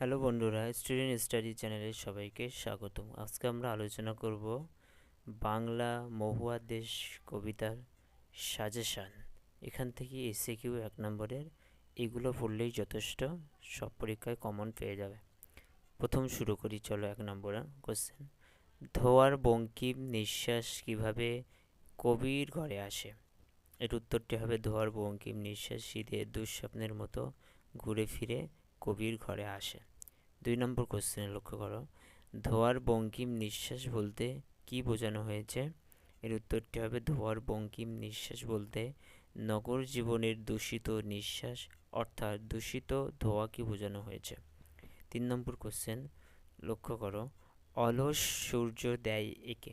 Hello বন্ধুরা, student study চ্যানেলে সবাইকে স্বাগতম। আজকে আমরা আলোচনা করব বাংলা মহুয়া দেশ কবিতার সাজেশান। এখান থেকে এসে কিউ এক নম্বরের, এগুলো পড়লেই যথেষ্ট, সব পরীক্ষায় কমন পেয়ে যাবে। প্রথম শুরু করি, চলো এক নম্বরের কোশ্চেন ধোয়ার বঙ্কিম নিঃশ্বাস কীভাবে কবির ঘরে আসে? এর উত্তরটি হবে, ধোয়ার বঙ্কিম নিঃশ্বাস শীতের দুঃস্বপ্নের মতো ঘুরে ফিরে কবির ঘরে আসে। দুই নম্বর কোশ্চেনে লক্ষ্য করো। ধোয়ার বঙ্কিম নিঃশ্বাস বলতে কি বোঝানো হয়েছে? এর উত্তরটি হবে, ধোয়ার বঙ্কিম নিঃশ্বাস বলতে নগর জীবনের দূষিত নিঃশ্বাস, অর্থাৎ দূষিত ধোয়া কি বোঝানো হয়েছে? তিন নম্বর কোশ্চেন লক্ষ্য করো। অলস সূর্য দেয় একে।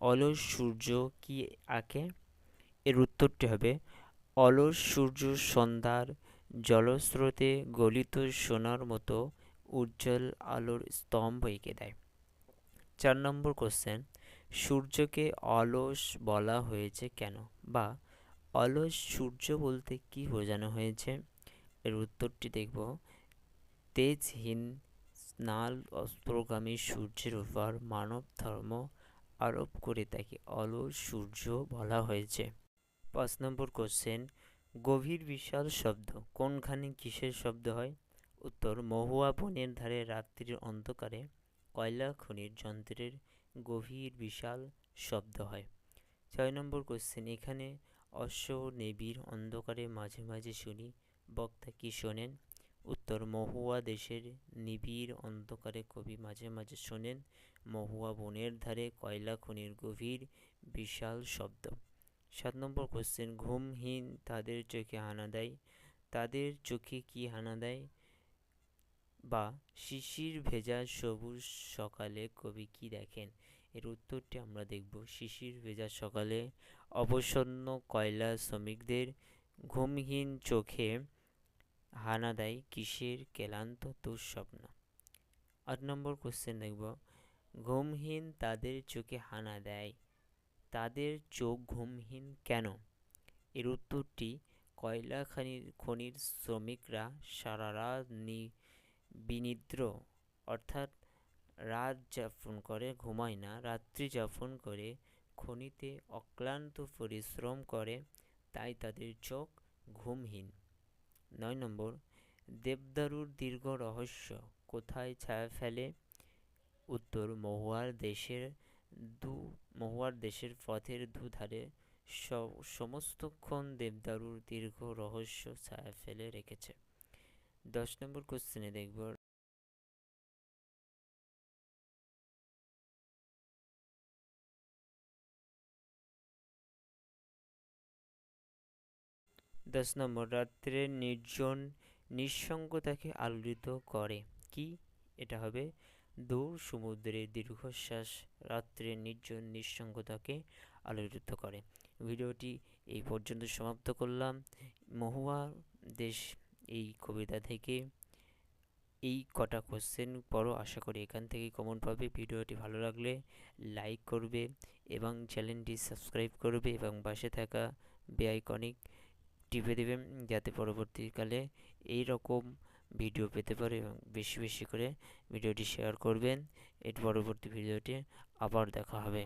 অলস সূর্য কি আঁকে? এর উত্তরটি হবে, অলস সূর্য সন্ধ্যার জলস্রোতে গলিত সোনার মতো উজ্জ্বল আলোর স্তম্ভ এঁকে দেয়। চার নম্বর কোশ্চেন সূর্যকে অলস বলা হয়েছে কেন বা অলস সূর্য বলতে কি বোঝানো হয়েছে? এর উত্তরটি দেখব। তেজহীন স্নাল অস্ত্রগামী সূর্যের উপর মানব ধর্ম আরোপ করে তাকে অলস সূর্য বলা হয়েছে। পাঁচ নম্বর কোশ্চেন গভীর বিশাল শব্দ। কোনখানে কিসের শব্দ হয়? উত্তর, মহুয়া বনের ধারে রাত্রির অন্ধকারে কয়লা খনির যন্ত্রের গভীর বিশাল শব্দ হয়। ছয় নম্বর কোশ্চেন এখানে অশ্ব নেবির অন্ধকারে মাঝে মাঝে শুনি, বক্তা কি শোনেন? উত্তর, মহুয়া দেশের নিবিড় অন্ধকারে কবি মাঝে মাঝে শোনেন, মহুয়া বনের ধারে কয়লা খনির গভীর বিশাল শব্দ। সাত নম্বর কোশ্চেন ঘুমহীন তাদের চোখে হানা দেয়। তাদের চোখে কি হানা দেয়? বা শিশির ভেজা সবুজ সকালে কবি কি দেখেন? এর উত্তরটি আমরা দেখব। শিশির ভেজা সকালে অবসন্ন কয়লা শ্রমিকদের ঘুমহীন চোখে হানা দেয় কিসের ক্লান্ত দুঃস্বপ্ন? আট নম্বর কোশ্চেন দেখব। ঘুমহীন তাদের চোখে হানা দেয় তাদের চোখ ঘুমহীন কেন? এর উত্তরটি, কয়লা খনির খনির শ্রমিকরা সারা রাত বিনিদ্র, অর্থাৎ রাত যাপন করে, ঘুমায় না, রাত্রি যাপন করে, খনিতে অক্লান্ত পরিশ্রম করে, তাই তাদের চোখ ঘুমহীন। নয় নম্বর, দেবদারুর দীর্ঘ রহস্য, কোথায় ছায়া ফেলে? উত্তর, মহুয়ার দেশের দু মহুয়ার দেশের পথের দুধারে সমস্তক্ষণ দেবদারুর দীর্ঘ রহস্য ছায়া ফেলে রেখেছে। দশ নম্বর কোশ্চেনে দেখব। দশ নম্বর রাত্রের নির্জন নিঃসঙ্গতাকে আলোড়িত করে। কি? এটা হবে দূর সমুদ্রে দীর্ঘশ্বাস রাত্রের নির্জন নিঃসঙ্গতাকে আলোড়িত করে। ভিডিওটি এই পর্যন্ত সমাপ্ত করলাম। মহুয়া দেশ এই কবিতা থেকে এই কটা কোশ্চেন পড়ো। আশা করি এখান থেকে কমন পাবে। ভিডিওটি ভালো লাগলে লাইক করবে এবং চ্যানেলটি সাবস্ক্রাইব করবে এবং পাশে থাকা বেআইকনিক টিপে দেবে যাতে পরবর্তীকালে এই রকম ভিডিও পেতে পারে এবং বেশি বেশি করে ভিডিওটি শেয়ার করবেন। এর পরবর্তী ভিডিওটি আবার দেখা হবে।